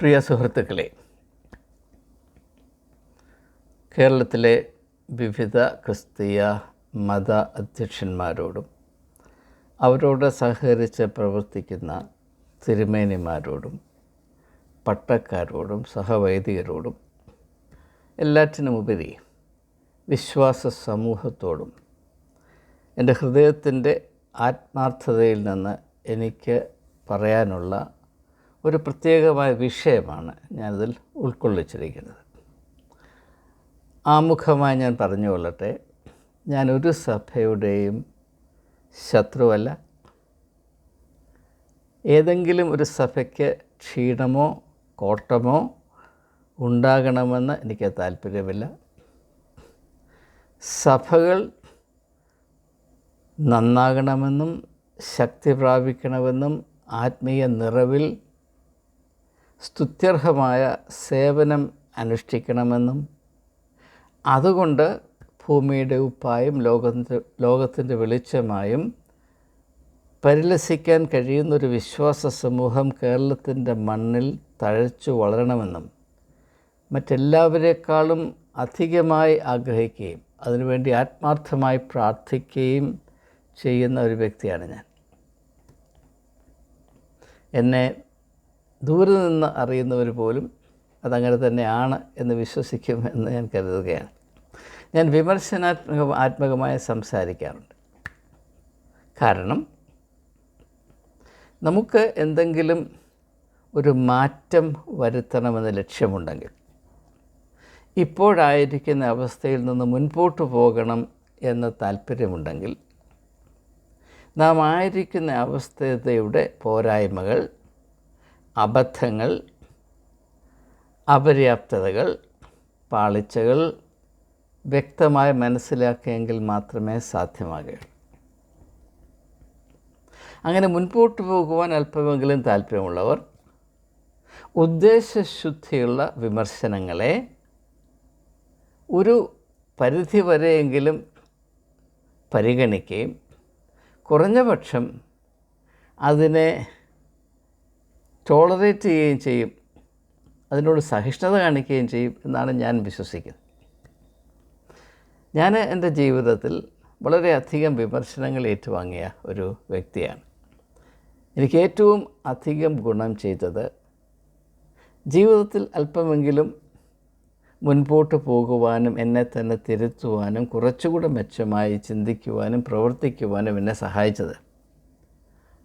പ്രിയ സുഹൃത്തുക്കളെ കേരളത്തിലെ വിവിധ ക്രിസ്തീയ മത അധ്യക്ഷന്മാരോടും അവരോട് സഹകരിച്ച് പ്രവർത്തിക്കുന്ന തിരുമേനിമാരോടും പട്ടക്കാരോടും സഹവൈദികരോടും എല്ലാറ്റിനുമുപരി വിശ്വാസ സമൂഹത്തോടും എന്റെ ഹൃദയത്തിന്റെ ആത്മാർത്ഥതയിൽ നിന്ന് എനിക്ക് പറയാനുള്ള ഒരു പ്രത്യേകമായ വിഷയമാണ് ഞാനിതിൽ ഉൾക്കൊള്ളിച്ചിരിക്കുന്നത്. ആമുഖമായി ഞാൻ പറഞ്ഞുೊಳ್ಳട്ടെ ഞാൻ ഒരു സഭയുടെയും ശത്രുവല്ല. ഏതെങ്കിലും ഒരു സഭയ്ക്ക് ക്ഷീണമോ കോട്ടമോ ഉണ്ടാകണമെന്ന് എനിക്ക് താല്പര്യമില്ല. സഭകൾ നന്നാകണമെന്നും ശക്തി പ്രാപിക്കണമെന്നും ആത്മീയ നിറവിൽ സ്തുത്യർഹമായ സേവനം അനുഷ്ഠിക്കണമെന്നും അതുകൊണ്ട് ഭൂമിയുടെ ഉപ്പായും ലോകത്തിന്റെ ലോകത്തിന്റെ വെളിച്ചമായും പരിലസിക്കാൻ കഴിയുന്നൊരു വിശ്വാസ സമൂഹം കേരളത്തിന്റെ മണ്ണിൽ തഴച്ചു വളരണമെന്നും മറ്റെല്ലാവരെക്കാളും അധികമായി ആഗ്രഹിക്കുകയും അതിനുവേണ്ടി ആത്മാർത്ഥമായി പ്രാർത്ഥിക്കുകയും ചെയ്യുന്ന ഒരു വ്യക്തിയാണ് ഞാൻ. എന്നെ ദൂരെ നിന്ന് അറിയുന്നവർ പോലും അതങ്ങനെ തന്നെയാണ് എന്ന് വിശ്വസിക്കും എന്ന് ഞാൻ കരുതുകയാണ്. ഞാൻ വിമർശനാത്മക ആത്മകമായി സംസാരിക്കാറുണ്ട്. കാരണം നമുക്ക് എന്തെങ്കിലും ഒരു മാറ്റം വരുത്തണമെന്ന് ലക്ഷ്യമുണ്ടെങ്കിൽ ഇപ്പോഴായിരിക്കുന്ന അവസ്ഥയിൽ നിന്ന് മുൻപോട്ട് പോകണം എന്ന താല്പര്യമുണ്ടെങ്കിൽ നാം ആയിരിക്കുന്ന അവസ്ഥയുടെ പോരായ്മകൾ അബദ്ധങ്ങൾ അപര്യാപ്തതകൾ പാളിച്ചകൾ വ്യക്തമായി മനസ്സിലാക്കിയെങ്കിൽ മാത്രമേ സാധ്യമാകുകയുള്ളൂ. അങ്ങനെ മുൻപോട്ട് പോകുവാൻ അല്പമെങ്കിലും താല്പര്യമുള്ളവർ ഉദ്ദേശശുദ്ധിയുള്ള വിമർശനങ്ങളെ ഒരു പരിധി വരെയെങ്കിലും പരിഗണിക്കുകയും കുറഞ്ഞപക്ഷം അതിനെ ടോളറേറ്റ് ചെയ്യുകയും ചെയ്യും. അതിനോട് സഹിഷ്ണുത കാണിക്കുകയും ചെയ്യും എന്നാണ് ഞാൻ വിശ്വസിക്കുന്നത്. ഞാൻ എന്റെ ജീവിതത്തിൽ വളരെയധികം വിമർശനങ്ങൾ ഏറ്റുവാങ്ങിയ ഒരു വ്യക്തിയാണ്. എനിക്ക് ഏറ്റവും അധികം ഗുണം ചെയ്തത് ജീവിതത്തിൽ അല്പമെങ്കിലും മുൻപോട്ട് പോകുവാനും എന്നെ തന്നെ തിരുത്തുവാനും കുറച്ചുകൂടെ മെച്ചമായി ചിന്തിക്കുവാനും പ്രവർത്തിക്കുവാനും എന്നെ സഹായിച്ചത്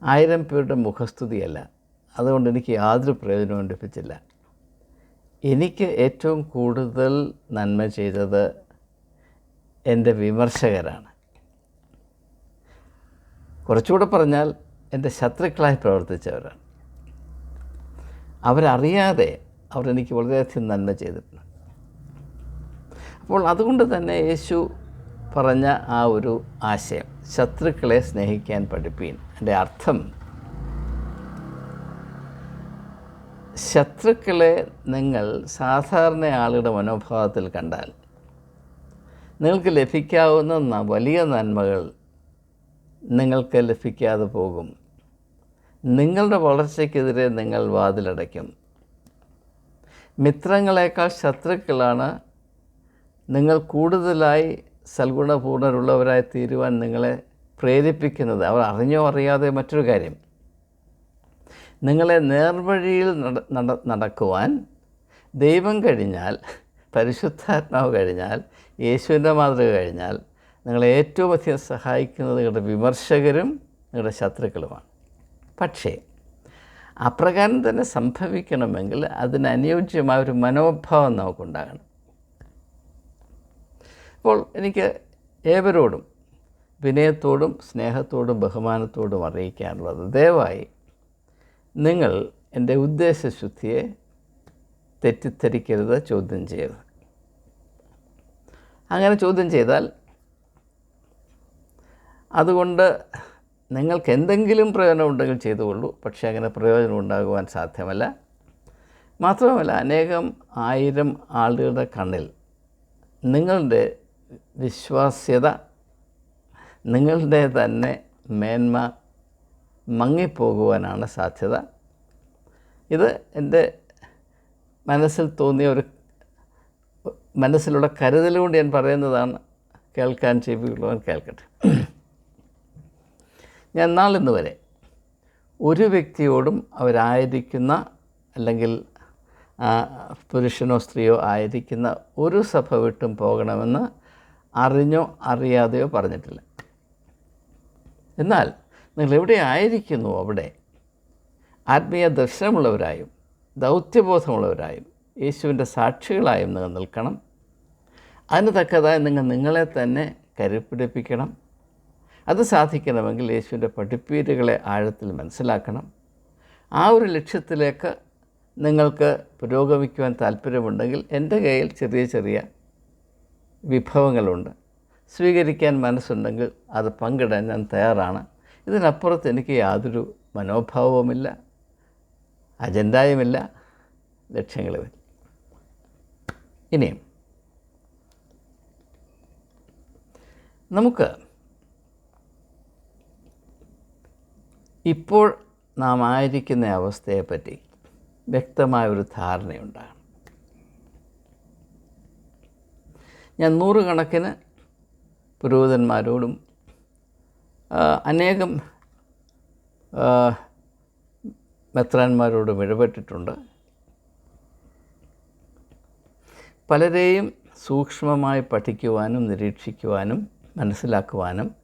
ആയിരം പേരുടെ മുഖസ്തുതിയല്ല. അതുകൊണ്ട് എനിക്ക് യാതൊരു പ്രയോജനവും ലഭിച്ചില്ല. എനിക്ക് ഏറ്റവും കൂടുതൽ നന്മ ചെയ്തത് എന്റെ വിമർശകരാണ്. കുറച്ചുകൂടെ പറഞ്ഞാൽ എന്റെ ശത്രുക്കളായി പ്രവർത്തിച്ചവരാണ്. അവരറിയാതെ അവരെനിക്ക് വളരെയധികം നന്മ ചെയ്തിട്ടുണ്ട്. അപ്പോൾ അതുകൊണ്ട് തന്നെ യേശു പറഞ്ഞ ആ ഒരു ആശയം ശത്രുക്കളെ സ്നേഹിക്കാൻ പഠിപ്പീൻ. എന്റെ അർത്ഥം ശത്രുക്കളെ നിങ്ങൾ സാധാരണ ആളുടെ മനോഭാവത്തിൽ കണ്ടാൽ നിങ്ങൾക്ക് ലഭിക്കാവുന്ന വലിയ നന്മകൾ നിങ്ങൾക്ക് ലഭിക്കാതെ പോകും. നിങ്ങളുടെ വളർച്ചയ്ക്കെതിരെ നിങ്ങൾ വാതിലടയ്ക്കും. മിത്രങ്ങളെക്കാൾ ശത്രുക്കളാണ് നിങ്ങൾ കൂടുതലായി സൽഗുണപൂർണരുള്ളവരായി തീരുവാൻ നിങ്ങളെ പ്രേരിപ്പിക്കുന്നത്. അവർ അറിഞ്ഞോ അറിയാതെ മറ്റൊരു കാര്യം. നിങ്ങളെ നേർവഴിയിൽ നട നട നടക്കുവാൻ ദൈവം കഴിഞ്ഞാൽ പരിശുദ്ധാത്മാവ് കഴിഞ്ഞാൽ യേശുവിന്റെ മാതൃക കഴിഞ്ഞാൽ നിങ്ങളെ ഏറ്റവും അധികം സഹായിക്കുന്നത് നിങ്ങളുടെ വിമർശകരും നിങ്ങളുടെ ശത്രുക്കളുമാണ്. പക്ഷേ അപ്രകാരം തന്നെ സംഭവിക്കണമെങ്കിൽ അതിനനുയോജ്യമായ ഒരു മനോഭാവം നമുക്കുണ്ടാകണം. അപ്പോൾ എനിക്ക് ഏവരോടും വിനയത്തോടും സ്നേഹത്തോടും ബഹുമാനത്തോടും അറിയിക്കാനുള്ളത് ദയവായി നിങ്ങൾ എന്റെ ഉദ്ദേശശുദ്ധിയെ തെറ്റിദ്ധരിക്കരുത് ചോദ്യം ചെയ്യരുത്. അങ്ങനെ ചോദ്യം ചെയ്താൽ അതുകൊണ്ട് നിങ്ങൾക്ക് എന്തെങ്കിലും പ്രയോജനം ഉണ്ടെങ്കിൽ ചെയ്തുകൊള്ളൂ പക്ഷേ അങ്ങനെ പ്രയോജനം ഉണ്ടാകുവാൻ സാധ്യമല്ല. മാത്രമല്ല അനേകം ആയിരം ആളുകളുടെ കണ്ണിൽ നിങ്ങളുടെ വിശ്വാസ്യത നിങ്ങളുടെ തന്നെ മേന്മ മങ്ങിപ്പോകുവാനാണ് സാധ്യത. ഇത് എന്റെ മനസ്സിൽ തോന്നിയ ഒരു മനസ്സിലുള്ള കരുതലുകൊണ്ട് ഞാൻ പറയുന്നതാണ് കേൾക്കാൻ ചെവിയുള്ളവൻ കേൾക്കട്ടെ. ഞാൻ നാളിന്ന് വരെ ഒരു വ്യക്തിയോടും അവരായിരിക്കുന്ന അല്ലെങ്കിൽ പുരുഷനോ സ്ത്രീയോ ആയിരിക്കുന്ന ഒരു സഭ വിട്ടും പോകണമെന്ന് അറിഞ്ഞോ അറിയാതെയോ പറഞ്ഞിട്ടില്ല. എന്നാൽ നിങ്ങൾ എവിടെ ആയിരിക്കുന്നു അവിടെ? ആത്മീയ ദർശനമുള്ളവരായും ദൗത്യബോധമുള്ളവരായും യേശുവിന്റെ സാക്ഷികളായും നിങ്ങൾ നിൽക്കണം. അതിന് തക്കതായി നിങ്ങൾ നിങ്ങളെ തന്നെ കരുപ്പിടിപ്പിക്കണം. അത് സാധിക്കണമെങ്കിൽ യേശുവിന്റെ പഠിപ്പീരുകളെ ആഴത്തിൽ മനസ്സിലാക്കണം. ആ ഒരു ലക്ഷ്യത്തിലേക്ക് നിങ്ങൾക്ക് പുരോഗമിക്കുവാൻ താല്പര്യമുണ്ടെങ്കിൽ എന്റെ കയ്യിൽ ചെറിയ ചെറിയ വിഭവങ്ങളുണ്ട്. സ്വീകരിക്കാൻ മനസ്സുണ്ടെങ്കിൽ അത് പങ്കിടാൻ ഞാൻ തയ്യാറാണ്. ഇതിനപ്പുറത്ത് എനിക്ക് യാതൊരു മനോഭാവവുമില്ല അജണ്ടയുമില്ല ലക്ഷ്യങ്ങളുമില്ല. ഇനിയും നമുക്ക് ഇപ്പോൾ നാം ആയിരിക്കുന്ന അവസ്ഥയെപ്പറ്റി വ്യക്തമായൊരു ധാരണയുണ്ടാകണം. ഞാൻ നൂറുകണക്കിന് പുരോഹിതന്മാരോടും അനേകം മെത്രാന്മാരോട് ഇടപെട്ടിട്ടുണ്ട്. പലരെയും സൂക്ഷ്മമായി പഠിക്കുവാനും നിരീക്ഷിക്കുവാനും മനസ്സിലാക്കുവാനും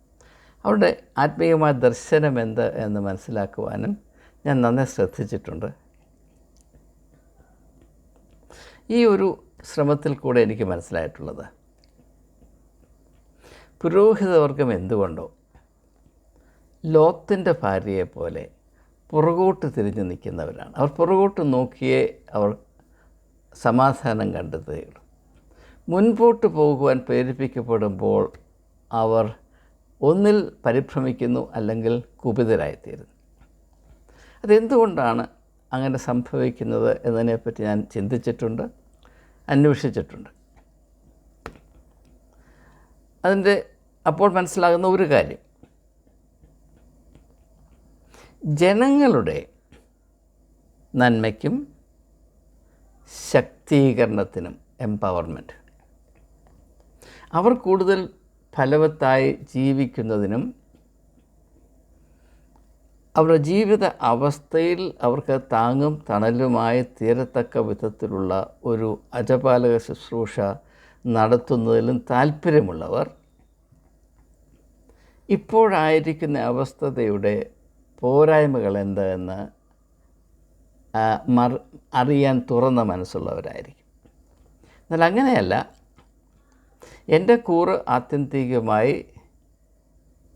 അവരുടെ ആത്മീയമായ ദർശനം എന്ത് എന്ന് മനസ്സിലാക്കുവാനും ഞാൻ നന്നേ ശ്രദ്ധിച്ചിട്ടുണ്ട്. ഈ ഒരു ശ്രമത്തിൽ കൂടെ എനിക്ക് മനസ്സിലായിട്ടുള്ളത്. പുരോഹിതവർഗം എന്തുകൊണ്ടോ ലോത്തിന്റെ ഭാര്യയെപ്പോലെ പുറകോട്ട് തിരിഞ്ഞു നിൽക്കുന്നവരാണ്. അവർ പുറകോട്ട് നോക്കിയേ അവർ സമാധാനം കണ്ടെത്തുകയുള്ളൂ. മുൻപോട്ട് പോകുവാൻ പ്രേരിപ്പിക്കപ്പെടുമ്പോൾ അവർ ഒന്നിൽ പരിഭ്രമിക്കുന്നു അല്ലെങ്കിൽ കുപിതരായിത്തീരുന്നു. അതെന്തുകൊണ്ടാണ് അങ്ങനെ സംഭവിക്കുന്നത് എന്നതിനെപ്പറ്റി ഞാൻ ചിന്തിച്ചിട്ടുണ്ട് അന്വേഷിച്ചിട്ടുണ്ട്. അതിന്റെ അപ്പോൾ മനസ്സിലാകുന്ന ഒരു കാര്യം ജനങ്ങളുടെ നന്മയ്ക്കും ശക്തീകരണത്തിനും എംപവർമെന്റ് അവർ കൂടുതൽ ഫലവത്തായി ജീവിക്കുന്നതിനും അവരുടെ ജീവിത അവസ്ഥയിൽ അവർക്ക് താങ്ങും തണലുമായി തീരത്തക്ക വിധത്തിലുള്ള ഒരു അജപാലക ശുശ്രൂഷ നടത്തുന്നതിലും താല്പര്യമുള്ളവർ ഇപ്പോഴായിരിക്കുന്ന അവസ്ഥതയുടെ പോരായ്മകൾ എന്തെന്ന് മർ അറിയാൻ തുറന്ന മനസ്സുള്ളവരായിരിക്കും. എന്നാൽ അങ്ങനെയല്ല. എന്റെ കൂറ് ആത്യന്തികമായി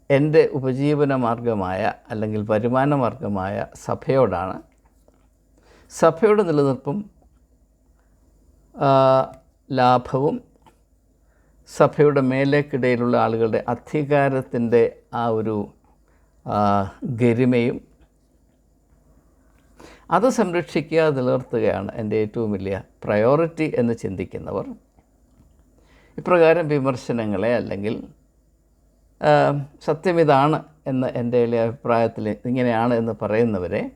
എന്റെ ഉപജീവന മാർഗമായ അല്ലെങ്കിൽ വരുമാന മാർഗമായ സഭയോടാണ്. സഭയുടെ നിലനിൽപ്പും ലാഭവും സഭയുടെ മേലേക്കിടയിലുള്ള ആളുകളുടെ അധികാരത്തിന്റെ ആ ഒരു ഗരിമയും അത് സംരക്ഷിക്കുക നിലനിർത്തുകയാണ് എന്റെ ഏറ്റവും വലിയ പ്രയോറിറ്റി എന്ന് ചിന്തിക്കുന്നവർ. ഇപ്രകാരം വിമർശനങ്ങളെ അല്ലെങ്കിൽ ആ, സത്യം ഇതാണ് എന്ന് എന്റെ അഭിപ്രായത്തിൽ ഇങ്ങനെയാണ് എന്ന് പറയുന്നവരെ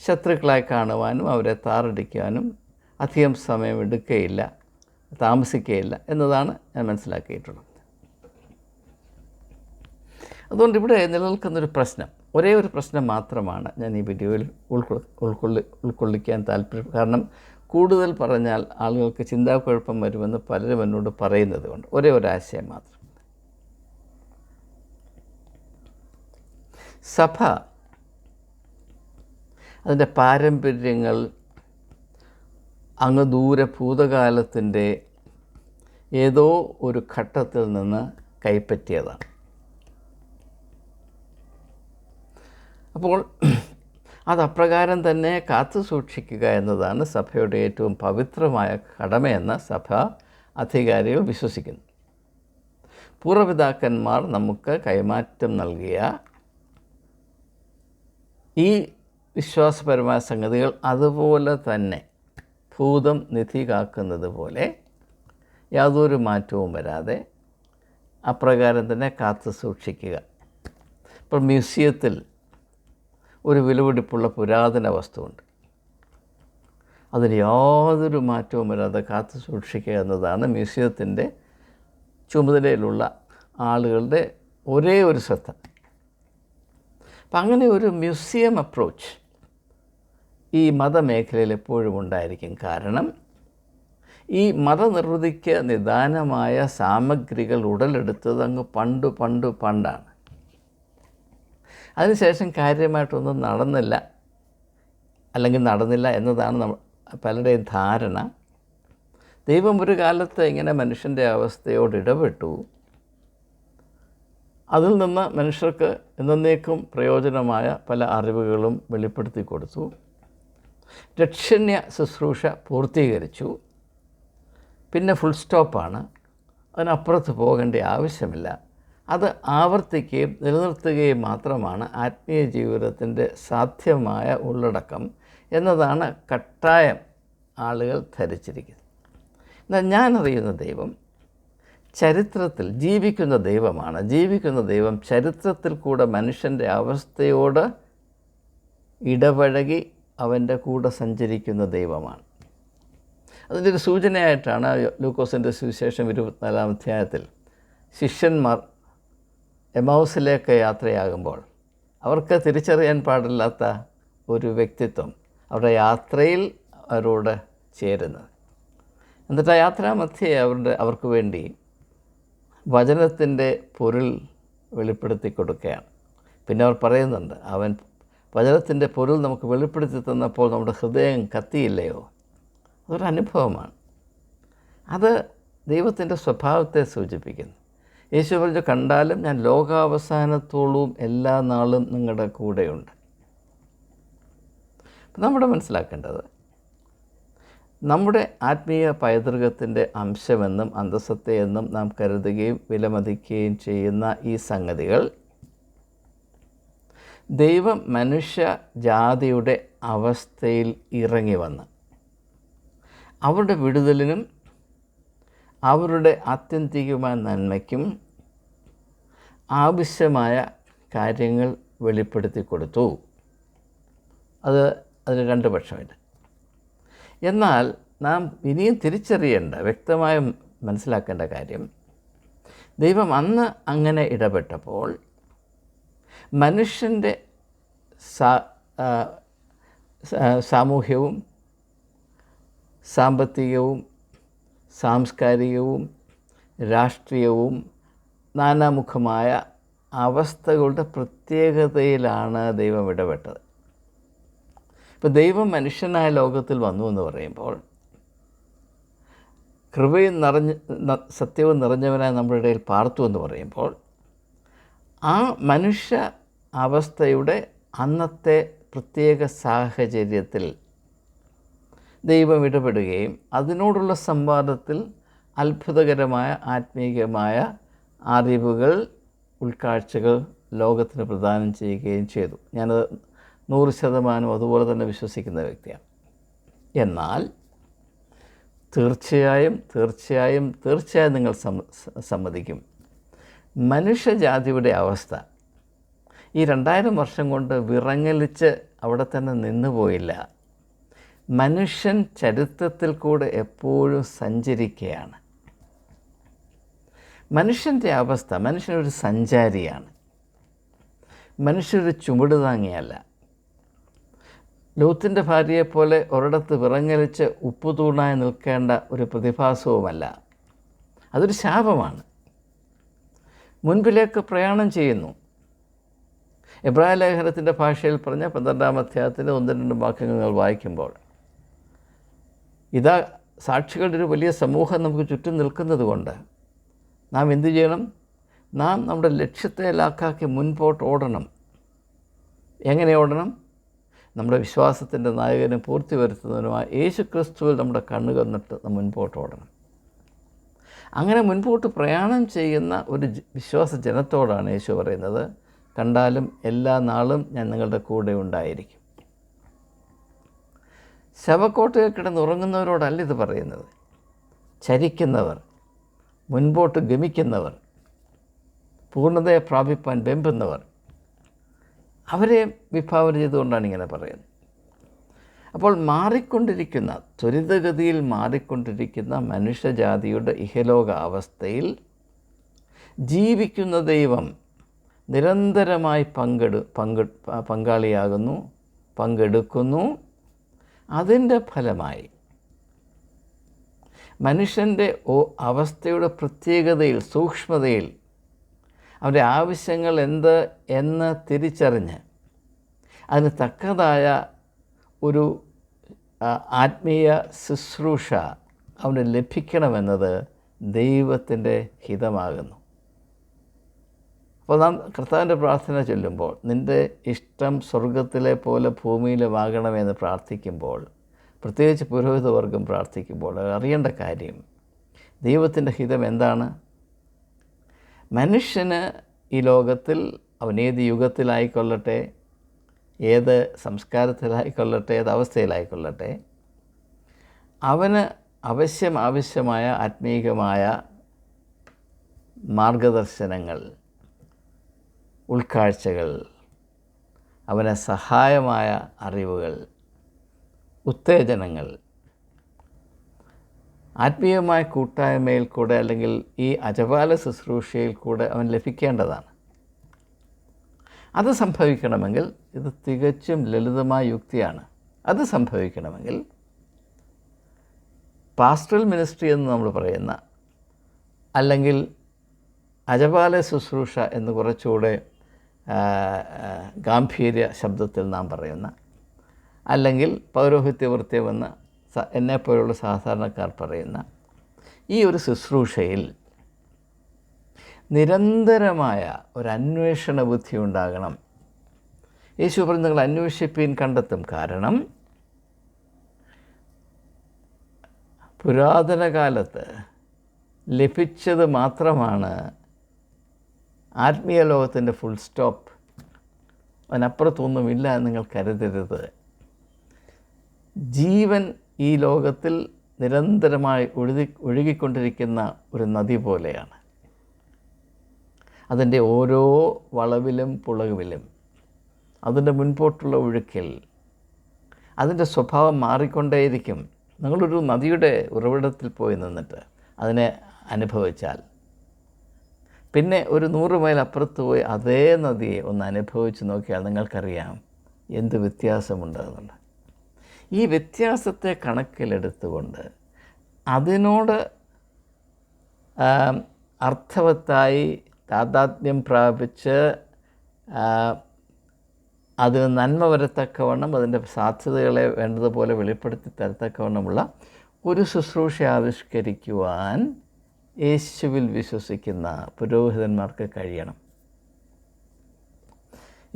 ശത്രുക്കളായി കാണുവാനും അവരെ താറടിക്കുവാനും അധികം സമയം എടുക്കുകയില്ല താമസിക്കുകയില്ല എന്നതാണ് ഞാൻ മനസ്സിലാക്കിയിട്ടുള്ളത്. അതുകൊണ്ട് ഇവിടെ നിലനിൽക്കുന്നൊരു പ്രശ്നം ഒരേ ഒരു പ്രശ്നം മാത്രമാണ് ഞാൻ ഈ വീഡിയോയിൽ ഉൾക്കൊ ഉൾക്കൊള്ളി ഉൾക്കൊള്ളിക്കാൻ താല്പര്യം കാരണം കൂടുതൽ പറഞ്ഞാൽ ആളുകൾക്ക് ചിന്താക്കുഴപ്പം വരുമെന്ന് പലരും എന്നോട് പറയുന്നത് കൊണ്ട് ഒരേ ഒരു ആശയം മാത്രം. സഭ അതിന്റെ പാരമ്പര്യങ്ങൾ അങ്ങ് ദൂരെ ഭൂതകാലത്തിന്റെ ഏതോ ഒരു ഘട്ടത്തിൽ നിന്ന് കൈപ്പറ്റിയതാണ്. അപ്പോൾ അത് അപ്രകാരം തന്നെ കാത്തു സൂക്ഷിക്കുക എന്നതാണ് സഭയുടെ ഏറ്റവും പവിത്രമായ കടമയെന്ന് സഭ അധികാരികൾ വിശ്വസിക്കുന്നു. പൂർവപിതാക്കന്മാർ നമുക്ക് കൈമാറ്റം നൽകിയ ഈ വിശ്വാസപരമായ സംഗതികൾ അതുപോലെ തന്നെ ഭൂതം നിധി കാക്കുന്നത് പോലെ യാതൊരു മാറ്റവും വരാതെ അപ്രകാരം തന്നെ കാത്തു സൂക്ഷിക്കുക. ഇപ്പോൾ മ്യൂസിയത്തിൽ ഒരു വിലപിടിപ്പുള്ള പുരാതന വസ്തുവുണ്ട്. അതിന് യാതൊരു മാറ്റവും വരാതെ കാത്തു സൂക്ഷിക്കുക എന്നതാണ് മ്യൂസിയത്തിന്റെ ചുമതലയിലുള്ള ആളുകളുടെ ഒരേ ഒരു ശ്രദ്ധ. അപ്പം അങ്ങനെ ഒരു മ്യൂസിയം അപ്രോച്ച് ഈ മതമേഖലയിൽ എപ്പോഴും ഉണ്ടായിരിക്കും. കാരണം ഈ മതനിർവൃതിക്ക് നിദാനമായ സാമഗ്രികൾ ഉടലെടുത്തത് അങ്ങ് പണ്ട് പണ്ട് പണ്ടാണ്. അതിനുശേഷം കാര്യമായിട്ടൊന്നും നടന്നില്ല. അല്ലെങ്കിൽ നടന്നില്ല എന്നതാണ് നമ്മൾ പലരുടെയും ധാരണ. ദൈവം ഒരു കാലത്ത് ഇങ്ങനെ മനുഷ്യന്റെ അവസ്ഥയോട് ഇടപെട്ടു. അതിൽ നിന്ന് മനുഷ്യർക്ക് എന്നേക്കും പ്രയോജനമായ പല അറിവുകളും വെളിപ്പെടുത്തി കൊടുത്തു. രക്ഷണ്യ ശുശ്രൂഷ പൂർത്തീകരിച്ചു. പിന്നെ ഫുൾ സ്റ്റോപ്പാണ് അതിനപ്പുറത്ത് പോകേണ്ട ആവശ്യമില്ല. അത് ആവർത്തിക്കുകയും നിലനിർത്തുകയും മാത്രമാണ് ആത്മീയ ജീവിതത്തിന്റെ സാധ്യമായ ഉള്ളടക്കം എന്നതാണ് കട്ടായം ആളുകൾ ധരിച്ചിരിക്കുന്നത്. എന്നാൽ ഞാനറിയുന്ന ദൈവം ചരിത്രത്തിൽ ജീവിക്കുന്ന ദൈവമാണ്. ജീവിക്കുന്ന ദൈവം ചരിത്രത്തിൽ കൂടെ മനുഷ്യന്റെ അവസ്ഥയോട് ഇടപഴകി അവന്റെ കൂടെ സഞ്ചരിക്കുന്ന ദൈവമാണ്. അതിന്റെ ഒരു സൂചനയായിട്ടാണ് ലൂക്കോസിന്റെ സുവിശേഷം ഇരുപത്തിനാലാം അധ്യായത്തിൽ ശിഷ്യന്മാർ എമൗസിലേക്ക് യാത്രയാകുമ്പോൾ അവർക്ക് തിരിച്ചറിയാൻ പാടില്ലാത്ത ഒരു വ്യക്തിത്വം അവരുടെ യാത്രയിൽ അവരോട് ചേരുന്നത്. എന്നിട്ട് ആ യാത്രാമധ്യേ അവരുടെ അവർക്ക് വേണ്ടി വചനത്തിന്റെ പൊരുൾ വെളിപ്പെടുത്തി കൊടുക്കുകയാണ് പിന്നെ അവർ പറയുന്നുണ്ട് അവൻ വചനത്തിന്റെ പൊരുൾ നമുക്ക് വെളിപ്പെടുത്തി തന്നപ്പോൾ നമ്മുടെ ഹൃദയം കത്തിയില്ലയോ? അതൊരു അനുഭവമാണ്. അത് ദൈവത്തിന്റെ സ്വഭാവത്തെ സൂചിപ്പിക്കുന്നു. യേശു പറഞ്ഞു കണ്ടാലും ഞാൻ ലോകാവസാനത്തോളവും എല്ലാ നാളും നിങ്ങളുടെ കൂടെയുണ്ട്. നമ്മുടെ മനസ്സിലാക്കേണ്ടത് നമ്മുടെ ആത്മീയ പൈതൃകത്തിന്റെ അംശമെന്നും അന്തസ്സത്തെയെന്നും നാം കരുതുകയും വിലമതിക്കുകയും ചെയ്യുന്ന ഈ സംഗതികൾ ദൈവം മനുഷ്യ ജാതിയുടെ അവസ്ഥയിൽ ഇറങ്ങി വന്ന് അവരുടെ വിടുതലിനും അവരുടെ ആത്യന്തികമായ നന്മയ്ക്കും ആവശ്യമായ കാര്യങ്ങൾ വെളിപ്പെടുത്തി കൊടുത്തു. അത് അതിന് രണ്ട് പക്ഷമില്ല എന്നാൽ നാം ഇനിയും തിരിച്ചറിയേണ്ട വ്യക്തമായും മനസ്സിലാക്കേണ്ട കാര്യം ദൈവം അന്ന് അങ്ങനെ ഇടപെട്ടപ്പോൾ മനുഷ്യന്റെ സാമൂഹ്യവും സാമ്പത്തികവും സാംസ്കാരികവും രാഷ്ട്രീയവും നാനാമുഖമായ അവസ്ഥകളുടെ പ്രത്യേകതയിലാണ് ദൈവം ഇടപെട്ടത്. ഇപ്പോൾ ദൈവം മനുഷ്യനായ ലോകത്തിൽ വന്നു എന്ന് പറയുമ്പോൾ കൃപയും നിറഞ്ഞ സത്യവും നിറഞ്ഞവനായി നമ്മുടെ ഇടയിൽ പാർത്തു എന്ന് പറയുമ്പോൾ ആ മനുഷ്യ അവസ്ഥയുടെ അന്നത്തെ പ്രത്യേക സാഹചര്യത്തിൽ ദൈവം ഇടപെടുകയും അതിനോടുള്ള സംവാദത്തിൽ അത്ഭുതകരമായ ആത്മീയമായ അറിവുകൾ ഉൾക്കാഴ്ചകൾ ലോകത്തിന് പ്രദാനം ചെയ്യുകയും ചെയ്തു. ഞാനത് നൂറ് ശതമാനം അതുപോലെ തന്നെ വിശ്വസിക്കുന്ന വ്യക്തിയാണ്. എന്നാൽ തീർച്ചയായും തീർച്ചയായും തീർച്ചയായും നിങ്ങൾ സമ്മതിക്കും. മനുഷ്യജാതിയുടെ അവസ്ഥ. ഈ രണ്ടായിരം വർഷം കൊണ്ട് വിറങ്ങലിച്ച് അവിടെ തന്നെ നിന്നുപോയില്ല. മനുഷ്യൻ ചരിത്രത്തിൽ കൂടെ എപ്പോഴും സഞ്ചരിക്കുകയാണ്. മനുഷ്യന്റെ അവസ്ഥ മനുഷ്യനൊരു സഞ്ചാരിയാണ്. മനുഷ്യരൊരു ചുമട് താങ്ങിയല്ല. ലൂത്തിന്റെ ഭാര്യയെപ്പോലെ ഒരിടത്ത് വിറങ്ങലിച്ച് ഉപ്പുതൂണായി നിൽക്കേണ്ട ഒരു പ്രതിഭാസവുമല്ല. അതൊരു ശാപമാണ്. മുൻപിലേക്ക് പ്രയാണം ചെയ്യുന്നു. എബ്രാഹിം ലേഖനത്തിന്റെ ഭാഷയിൽ പറഞ്ഞ പന്ത്രണ്ടാം അധ്യായത്തിന്റെ ഒന്ന് രണ്ട് വാക്യങ്ങൾ വായിക്കുമ്പോൾ ഇതാ സാക്ഷികളുടെ ഒരു വലിയ സമൂഹം നമുക്ക് ചുറ്റും നിൽക്കുന്നത് കൊണ്ട് നാം എന്തു ചെയ്യണം? നാം നമ്മുടെ ലക്ഷ്യത്തെ ലാക്കാക്കി മുൻപോട്ട് ഓടണം. എങ്ങനെ ഓടണം? നമ്മുടെ വിശ്വാസത്തിന്റെ നായകനെ പൂർത്തി വരുത്തുന്നതിനുമായി യേശു ക്രിസ്തുവിൽ നമ്മുടെ കണ്ണുകൾ നിട്ട് മുൻപോട്ട് ഓടണം. അങ്ങനെ മുൻപോട്ട് പ്രയാണം ചെയ്യുന്ന ഒരു വിശ്വാസ ജനത്തോടാണ് യേശു പറയുന്നത് കണ്ടാലും എല്ലാ നാളും ഞാൻ നിങ്ങളുടെ കൂടെ ഉണ്ടായിരിക്കും. ശവക്കോട്ടയിൽ കിടന്നുറങ്ങുന്നവരോടല്ല ഇത് പറയുന്നത്. ചരിക്കുന്നവർ മുൻപോട്ട് ഗമിക്കുന്നവർ പൂർണതയെ പ്രാപിപ്പാൻ വെമ്പുന്നവർ. അവരെ വിഭാവന ചെയ്തുകൊണ്ടാണ് ഇങ്ങനെ പറയുന്നത്. അപ്പോൾ മാറിക്കൊണ്ടിരിക്കുന്ന ത്വരിതഗതിയിൽ മാറിക്കൊണ്ടിരിക്കുന്ന മനുഷ്യജാതിയുടെ ഇഹലോക അവസ്ഥയിൽ ജീവിക്കുന്ന ദൈവം നിരന്തരമായി പങ്കെടു പങ്കെ പങ്കാളിയാകുന്നു പങ്കെടുക്കുന്നു. അതിന്റെ ഫലമായി മനുഷ്യന്റെ ഓ അവസ്ഥയുടെ പ്രത്യേകതയിൽ സൂക്ഷ്മതയിൽ അവരുടെ ആവശ്യങ്ങൾ എന്ത് എന്ന് തിരിച്ചറിഞ്ഞ് അതിന് തക്കതായ ഒരു ആത്മീയ ശുശ്രൂഷ അവന് ലഭിക്കണമെന്നത് ദൈവത്തിന്റെ ഹിതമാകുന്നു. അപ്പോൾ നാം കർത്താവിന്റെ പ്രാർത്ഥന ചൊല്ലുമ്പോൾ നിന്റെ ഇഷ്ടം സ്വർഗത്തിലെ പോലെ ഭൂമിയിലുമാകണമെന്ന് പ്രാർത്ഥിക്കുമ്പോൾ പ്രത്യേകിച്ച് പുരോഹിതവർഗം പ്രാർത്ഥിക്കുമ്പോൾ അറിയേണ്ട കാര്യം ദൈവത്തിന്റെ ഹിതം എന്താണ്? മനുഷ്യന് ഈ ലോകത്തിൽ അവൻ ഏത് യുഗത്തിലായിക്കൊള്ളട്ടെ ഏത് സംസ്കാരത്തിലായിക്കൊള്ളട്ടെ ഏത് അവസ്ഥയിലായിക്കൊള്ളട്ടെ അവന് അവശ്യം ആവശ്യമായ ആത്മീകമായ മാർഗദർശനങ്ങൾ ഉൾക്കാഴ്ചകൾ അവന് സഹായമായ അറിവുകൾ ഉത്തേജനങ്ങൾ. ആത്മീയമായ കൂട്ടായ്മയിൽ കൂടെ അല്ലെങ്കിൽ ഈ അജപാല ശുശ്രൂഷയിൽ കൂടെ അവൻ ലഭിക്കേണ്ടതാണ്. അത് സംഭവിക്കണമെങ്കിൽ ഇത് തികച്ചും ലളിതമായ യുക്തിയാണ്. അത് സംഭവിക്കണമെങ്കിൽ പാസ്റ്ററൽ മിനിസ്ട്രി എന്ന് നമ്മൾ പറയുന്ന അല്ലെങ്കിൽ അജപാല ശുശ്രൂഷ എന്ന് കുറച്ചുകൂടെ ഗാംഭീര്യ ശബ്ദത്തിൽ നാം പറയുന്ന അല്ലെങ്കിൽ പൗരോഹിത്യവൃത്യമെന്ന് സ എന്നെപ്പോലുള്ള സാധാരണക്കാർ പറയുന്ന ഈ ഒരു ശുശ്രൂഷയിൽ നിരന്തരമായ ഒരു അന്വേഷണ ബുദ്ധി ഉണ്ടാകണം. യേശു പറഞ്ഞു നിങ്ങൾ അന്വേഷിപ്പീൻ കണ്ടെത്തും കാരണം പുരാതന കാലത്ത് ലഭിച്ചത് മാത്രമാണ് ആത്മീയ ലോകത്തിന്റെ ഫുൾ സ്റ്റോപ്പ് അതിനപ്പുറത്തൊന്നുമില്ല എന്ന് നിങ്ങൾ കരുതരുത്. ജീവൻ ഈ ലോകത്തിൽ നിരന്തരമായി ഒഴുകി ഒഴുകിക്കൊണ്ടിരിക്കുന്ന ഒരു നദി പോലെയാണ്. അതിന്റെ ഓരോ വളവിലും പുളവിലും അതിന്റെ മുൻപോട്ടുള്ള ഒഴുക്കിൽ അതിന്റെ സ്വഭാവം മാറിക്കൊണ്ടേയിരിക്കും. നിങ്ങളൊരു നദിയുടെ ഉറവിടത്തിൽ പോയി നിന്നിട്ട് അതിനെ അനുഭവിച്ചാൽ പിന്നെ ഒരു നൂറ് മൈൽ അപ്പുറത്ത് പോയി അതേ നദിയെ ഒന്ന് അനുഭവിച്ച് നോക്കിയാൽ നിങ്ങൾക്കറിയാം എന്ത് വ്യത്യാസമുണ്ടാകുന്നുണ്ട്. ഈ വ്യത്യാസത്തെ കണക്കിലെടുത്തുകൊണ്ട് അതിനോട് അർത്ഥവത്തായി താതാത്മ്യം പ്രാപിച്ച് അതിന് നന്മ വരത്തക്കവണ്ണം അതിന്റെ സാധ്യതകളെ വേണ്ടതുപോലെ വെളിപ്പെടുത്തി തരത്തക്കവണ്ണമുള്ള ഒരു ശുശ്രൂഷ ആവിഷ്കരിക്കുവാൻ യേശുവിൽ വിശ്വസിക്കുന്ന പുരോഹിതന്മാർക്ക് കഴിയണം.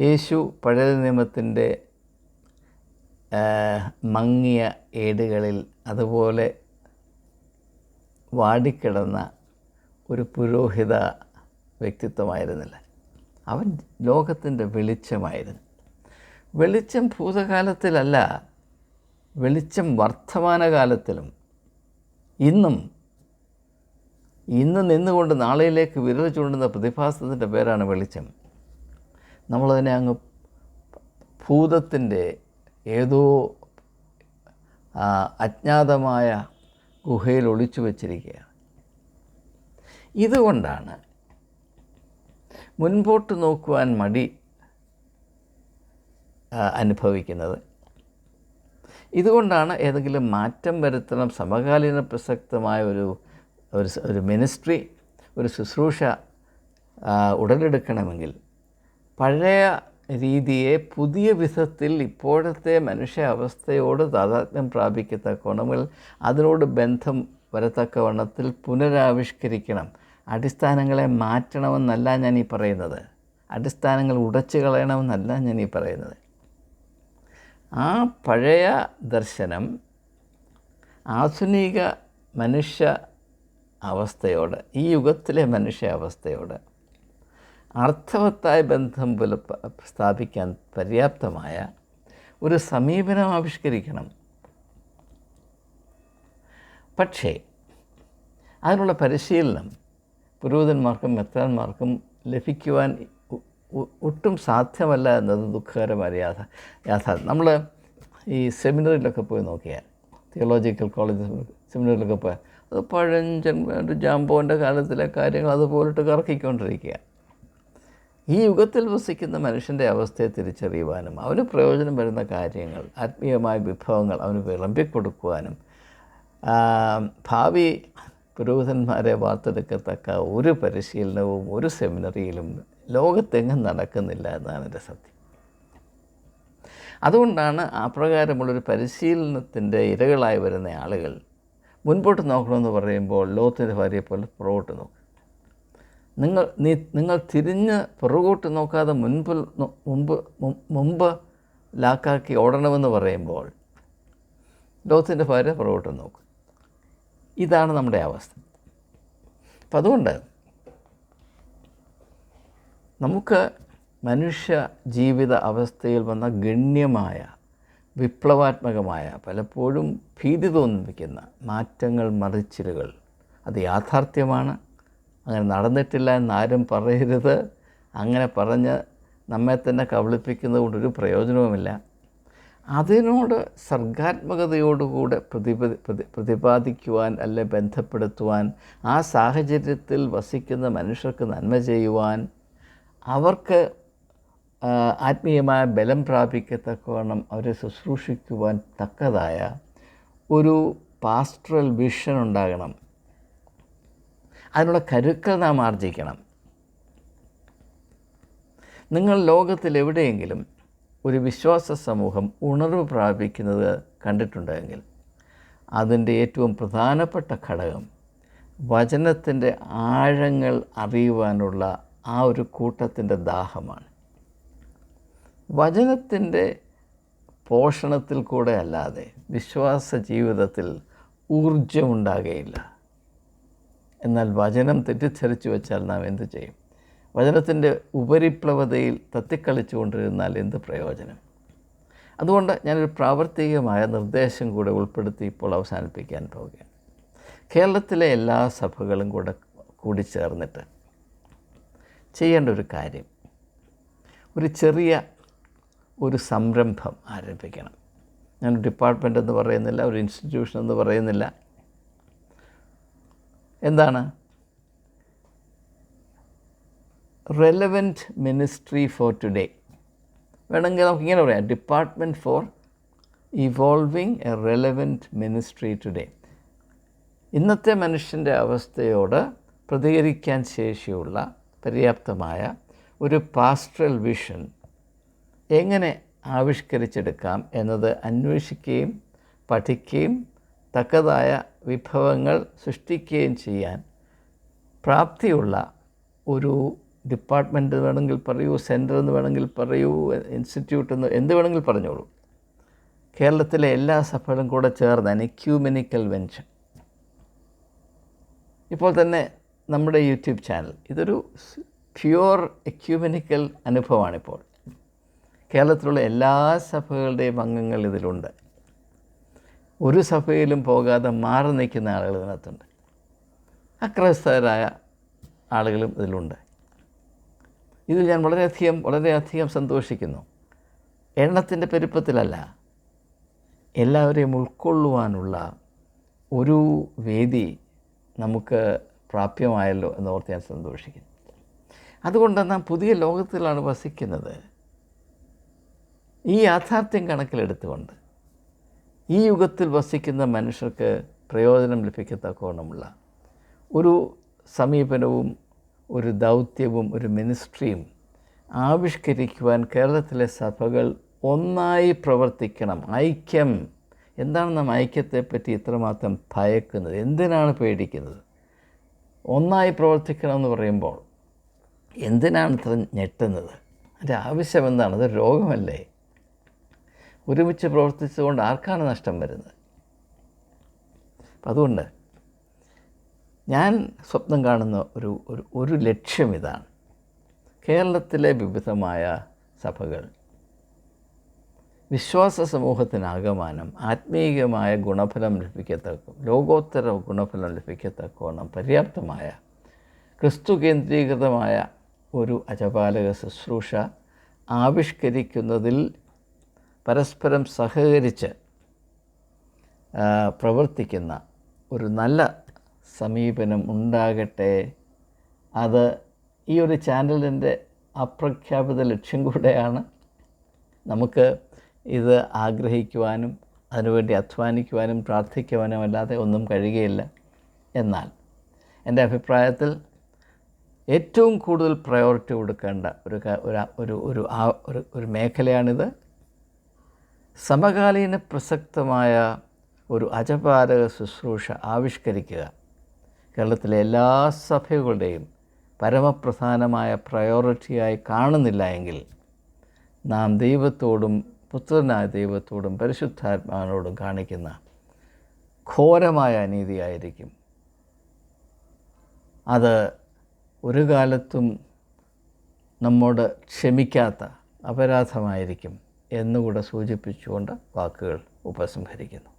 യേശു പഴയ നിയമത്തിന്റെ മങ്ങിയ ഏടുകളിൽ അതുപോലെ വാടിക്കിടന്ന ഒരു പുരോഹിത വ്യക്തിത്വമായിരുന്നില്ല. അവൻ ലോകത്തിന്റെ വെളിച്ചമായിരുന്നു. വെളിച്ചം ഭൂതകാലത്തിലല്ല വെളിച്ചം വർത്തമാനകാലത്തിലും ഇന്നും ഇന്ന് നിന്നുകൊണ്ട് നാളെയിലേക്ക് വിരൽ ചൂണ്ടുന്ന പ്രതിഭാസത്തിന്റെ പേരാണ് വെളിച്ചം. നമ്മളതിനെ അങ്ങ് ഭൂതത്തിന്റെ ഏതോ അജ്ഞാതമായ ഗുഹയിൽ ഒളിച്ചു വച്ചിരിക്കുകയാണ്. ഇതുകൊണ്ടാണ് മുൻപോട്ട് നോക്കുവാൻ മടി അനുഭവിക്കുന്നത്. ഇതുകൊണ്ടാണ് ഏതെങ്കിലും മാറ്റം വരുത്തണം സമകാലീന പ്രസക്തമായ ഒരു ഒരു ഒരു മിനിസ്ട്രി ഒരു ശുശ്രൂഷ ഉടലെടുക്കണമെങ്കിൽ പഴയ രീതിയെ പുതിയ വിധത്തിൽ ഇപ്പോഴത്തെ മനുഷ്യ അവസ്ഥയോട് താതാത്മ്യം പ്രാപിക്കത്തക്കവണ്ണമിൽ അതിനോട് ബന്ധം വരത്തക്കവണ്ണത്തിൽ പുനരാവിഷ്കരിക്കണം. അടിസ്ഥാനങ്ങളെ മാറ്റണമെന്നല്ല ഞാൻ ഈ പറയുന്നത്. അടിസ്ഥാനങ്ങൾ ഉടച്ചു കളയണമെന്നല്ല ഞാൻ ഈ പറയുന്നത്. ആ പഴയ ദർശനം ആധുനിക മനുഷ്യ അവസ്ഥയോട് ഈ യുഗത്തിലെ മനുഷ്യ അവസ്ഥയോട് അർത്ഥവത്തായ ബന്ധം പുലപ്പ സ്ഥാപിക്കാൻ പര്യാപ്തമായ ഒരു സമീപനം ആവിഷ്കരിക്കണം. പക്ഷേ അതിനുള്ള പരിശീലനം പുരോഹിതന്മാർക്കും മെത്രാന്മാർക്കും ലഭിക്കുവാൻ ഒട്ടും സാധ്യമല്ല എന്നത് ദുഃഖകരമായ യാഥ യാഥാർത്ഥ്യം നമ്മൾ ഈ സെമിനറിലൊക്കെ പോയി നോക്കിയാൽ തിയോളജിക്കൽ കോളേജ് സെമിനറിലൊക്കെ പോയാൽ പഴഞ്ചൻ ജാമ്പോന്റെ കാലത്തിലെ കാര്യങ്ങൾ അതുപോലിട്ട് കറക്കിക്കൊണ്ടിരിക്കുക ഈ യുഗത്തിൽ വസിക്കുന്ന മനുഷ്യന്റെ അവസ്ഥയെ തിരിച്ചറിയുവാനും അവന് പ്രയോജനം വരുന്ന കാര്യങ്ങൾ ആത്മീയമായ വിഭവങ്ങൾ അവന് വിളമ്പിക്കൊടുക്കുവാനും ഭാവി പുരോഹിതന്മാരെ വാർത്തെടുക്കത്തക്ക ഒരു പരിശീലനവും ഒരു സെമിനറിയിലും ലോകത്തെങ്ങും നടക്കുന്നില്ല എന്നാണ് എന്റെ സത്യം. അതുകൊണ്ടാണ് അപ്രകാരമുള്ളൊരു പരിശീലനത്തിന്റെ ഇരകളായി വരുന്ന ആളുകൾ മുൻപോട്ട് നോക്കണമെന്ന് പറയുമ്പോൾ ലോകത്തിന്റെ ഭാര്യയെ പോലെ പുറകോട്ട് നോക്കുക നിങ്ങൾ നീ നിങ്ങൾ തിരിഞ്ഞ് പുറകോട്ട് നോക്കാതെ മുൻപിൽ മുമ്പ് മുമ്പ് ലാക്കാക്കി ഓടണമെന്ന് പറയുമ്പോൾ ലോകത്തിന്റെ ഭാര്യ പുറകോട്ട് നോക്കും. ഇതാണ് നമ്മുടെ അവസ്ഥ. അപ്പം അതുകൊണ്ട് നമുക്ക് മനുഷ്യ ജീവിത അവസ്ഥയിൽ വന്ന ഗണ്യമായ വിപ്ലവാത്മകമായ പലപ്പോഴും ഭീതി തോന്നിപ്പിക്കുന്ന മാറ്റങ്ങൾ മറിച്ചിലുകൾ. അത് യാഥാർത്ഥ്യമാണ്. അങ്ങനെ നടന്നിട്ടില്ല എന്നാരും പറയരുത്. അങ്ങനെ പറഞ്ഞ് നമ്മെ തന്നെ കബളിപ്പിക്കുന്നത് കൊണ്ടൊരു പ്രയോജനവുമില്ല. അതിനോട് സർഗാത്മകതയോടുകൂടെ പ്രതിപതി പ്രതി- പ്രതിപാദിക്കുവാൻ അല്ലെ ബന്ധപ്പെടുത്തുവാൻ ആ സാഹചര്യത്തിൽ വസിക്കുന്ന മനുഷ്യർക്ക് നന്മ ചെയ്യുവാൻ അവർക്ക് ആത്മീയമായ ബലം പ്രാപിക്കത്തക്കവണ്ണം അവരെ ശുശ്രൂഷിക്കുവാൻ തക്കതായ ഒരു പാസ്ട്രൽ വിഷൻ ഉണ്ടാകണം. അതിനുള്ള കരുക്കൾ നാം ആർജിക്കണം. നിങ്ങൾ ലോകത്തിൽ എവിടെയെങ്കിലും ഒരു വിശ്വാസ സമൂഹം ഉണർവ് പ്രാപിക്കുന്നത് കണ്ടിട്ടുണ്ടെങ്കിൽ അതിന്റെ ഏറ്റവും പ്രധാനപ്പെട്ട ഘടകം വചനത്തിന്റെ ആഴങ്ങൾ അറിയുവാനുള്ള ആ ഒരു കൂട്ടത്തിന്റെ ദാഹമാണ്. വചനത്തിന്റെ പോഷണത്തിൽ കൂടെ അല്ലാതെ വിശ്വാസ ജീവിതത്തിൽ ഊർജമുണ്ടാകുകയില്ല എന്നാൽ വചനം തെറ്റിദ്ധരിച്ചു വെച്ചാൽ നാം എന്ത് ചെയ്യും? വചനത്തിന്റെ ഉപരിപ്ലവതയിൽ തത്തിക്കളിച്ചുകൊണ്ടിരുന്നാൽ എന്ത് പ്രയോജനം? അതുകൊണ്ട് ഞാനൊരു പ്രാവർത്തികമായ നിർദ്ദേശം കൂടെ ഉൾപ്പെടുത്തി ഇപ്പോൾ അവസാനിപ്പിക്കാൻ പോവുകയാണ്. കേരളത്തിലെ എല്ലാ സഭകളും കൂടെ കൂടി ചേർന്നിട്ട് ചെയ്യേണ്ട ഒരു കാര്യം. ഒരു ചെറിയ ഒരു സംരംഭം ആരംഭിക്കണം. ഞാൻ ഡിപ്പാർട്ട്മെന്റ് എന്ന് പറയുന്നില്ല ഒരു ഇൻസ്റ്റിറ്റ്യൂഷൻ എന്ന് പറയുന്നില്ല. എന്താണ്? റെലവന്റ് മിനിസ്ട്രി ഫോർ ടുഡേ വേണമെങ്കിൽ നമുക്ക് ഇങ്ങനെ പറയാം. Department for evolving a relevant ministry today ഇന്നത്തെ മനുഷ്യന്റെ അവസ്ഥയോട് പ്രതികരിക്കാൻ ശേഷിയുള്ള പര്യാപ്തമായ ഒരു പാസ്ട്രൽ വിഷൻ എങ്ങനെ ആവിഷ്കരിച്ചെടുക്കാം എന്നത് അന്വേഷിക്കുകയും പഠിക്കുകയും തക്കതായ വിഭവങ്ങൾ സൃഷ്ടിക്കുകയും ചെയ്യാൻ പ്രാപ്തിയുള്ള ഒരു ഡിപ്പാർട്ട്മെന്റ് വേണമെങ്കിൽ പറയൂ സെന്റർ എന്ന് വേണമെങ്കിൽ പറയൂ ഇൻസ്റ്റിറ്റ്യൂട്ട് എന്ന് എന്ത് വേണമെങ്കിൽ പറഞ്ഞോളൂ. കേരളത്തിലെ എല്ലാ സഭകളും കൂടെ ചേർന്ന് an വെൻഷൻ ഇപ്പോൾ തന്നെ നമ്മുടെ യൂട്യൂബ് ചാനൽ. ഇതൊരു പ്യുവർ എക്യൂമെനിക്കൽ അനുഭവമാണിപ്പോൾ. കേരളത്തിലുള്ള എല്ലാ സഭകളുടെയും അംഗങ്ങൾ ഇതിലുണ്ട്. ഒരു സഭയിലും പോകാതെ മാറി നിൽക്കുന്ന ആളുകൾ ഇതിനകത്തുണ്ട്. അക്രസ്തരായ ആളുകളും ഇതിലുണ്ട്. ഇതിൽ ഞാൻ വളരെയധികം വളരെയധികം സന്തോഷിക്കുന്നു. എണ്ണത്തിന്റെ പെരുപ്പത്തിലല്ല എല്ലാവരെയും ഉൾക്കൊള്ളുവാനുള്ള ഒരു വേദി നമുക്ക് പ്രാപ്യമായല്ലോ എന്നോർത്ത് ഞാൻ സന്തോഷിക്കുന്നു. അതുകൊണ്ട് നാം പുതിയ ലോകത്തിലാണ് വസിക്കുന്നത്. ഈ യാഥാർത്ഥ്യം കണക്കിലെടുത്തുകൊണ്ട് ഈ യുഗത്തിൽ വസിക്കുന്ന മനുഷ്യർക്ക് പ്രയോജനം ലഭിക്കത്തക്കോണമുള്ള ഒരു സമീപനവും ഒരു ദൗത്യവും ഒരു മിനിസ്ട്രിയും ആവിഷ്കരിക്കുവാൻ കേരളത്തിലെ സഭകൾ ഒന്നായി പ്രവർത്തിക്കണം. ഐക്യം. എന്താണ് നാം ഐക്യത്തെപ്പറ്റി ഇത്രമാത്രം ഭയക്കുന്നത്? എന്തിനാണ് പേടിക്കുന്നത്? ഒന്നായി പ്രവർത്തിക്കണം എന്ന് പറയുമ്പോൾ എന്തിനാണ് ഇത്ര ഞെട്ടുന്നത്? അതിന്റെ ആവശ്യം എന്താണ് അത് രോഗമല്ലേ? ഒരുമിച്ച് പ്രവർത്തിച്ചുകൊണ്ട് ആർക്കാണ് നഷ്ടം വരുന്നത്? അതുകൊണ്ട് ഞാൻ സ്വപ്നം കാണുന്ന ഒരു ഒരു ഒരു ലക്ഷ്യം ഇതാണ്. കേരളത്തിലെ വിവിധമായ സഭകൾ വിശ്വാസ സമൂഹത്തിനാകമാനം ആത്മീയമായ ഗുണഫലം ലഭിക്കത്തക്ക ലോകോത്തര ഗുണഫലം ലഭിക്കത്തക്കോണം പര്യാപ്തമായ ക്രിസ്തു കേന്ദ്രീകൃതമായ ഒരു അജപാലക ശുശ്രൂഷ ആവിഷ്കരിക്കുന്നതിൽ പരസ്പരം സഹകരിച്ച് പ്രവർത്തിക്കുന്ന ഒരു നല്ല സമീപനം ഉണ്ടാകട്ടെ. അത് ഈ ഒരു ചാനലിന്റെ അപ്രഖ്യാപിത ലക്ഷ്യം കൂടെയാണ്. നമുക്ക് ഇത് ആഗ്രഹിക്കുവാനും അതിനുവേണ്ടി അധ്വാനിക്കുവാനും പ്രാർത്ഥിക്കുവാനും അല്ലാതെ ഒന്നും കഴിയുകയില്ല. എന്നാൽ എന്റെ അഭിപ്രായത്തിൽ ഏറ്റവും കൂടുതൽ പ്രയോറിറ്റി കൊടുക്കേണ്ട ഒരു ഒരു ഒരു ഒരു മേഖലയാണിത്. സമകാലീന പ്രസക്തമായ ഒരു അജപാരക ശുശ്രൂഷ ആവിഷ്കരിക്കുക. കേരളത്തിലെ എല്ലാ സഭകളുടെയും പരമപ്രധാനമായ പ്രയോറിറ്റിയായി കാണുന്നില്ല എങ്കിൽ നാം ദൈവത്തോടും പുത്രനായ ദൈവത്തോടും പരിശുദ്ധാത്മാവിനോടും കാണിക്കുന്ന ഘോരമായ അനീതിയായിരിക്കും. അത് ഒരു കാലത്തും നമ്മോട് ക്ഷമിക്കാത്ത അപരാധമായിരിക്കും. എന്നുകൂടെ സൂചിപ്പിച്ചുകൊണ്ട് വാക്കുകൾ ഉപസംഹരിക്കുന്നു.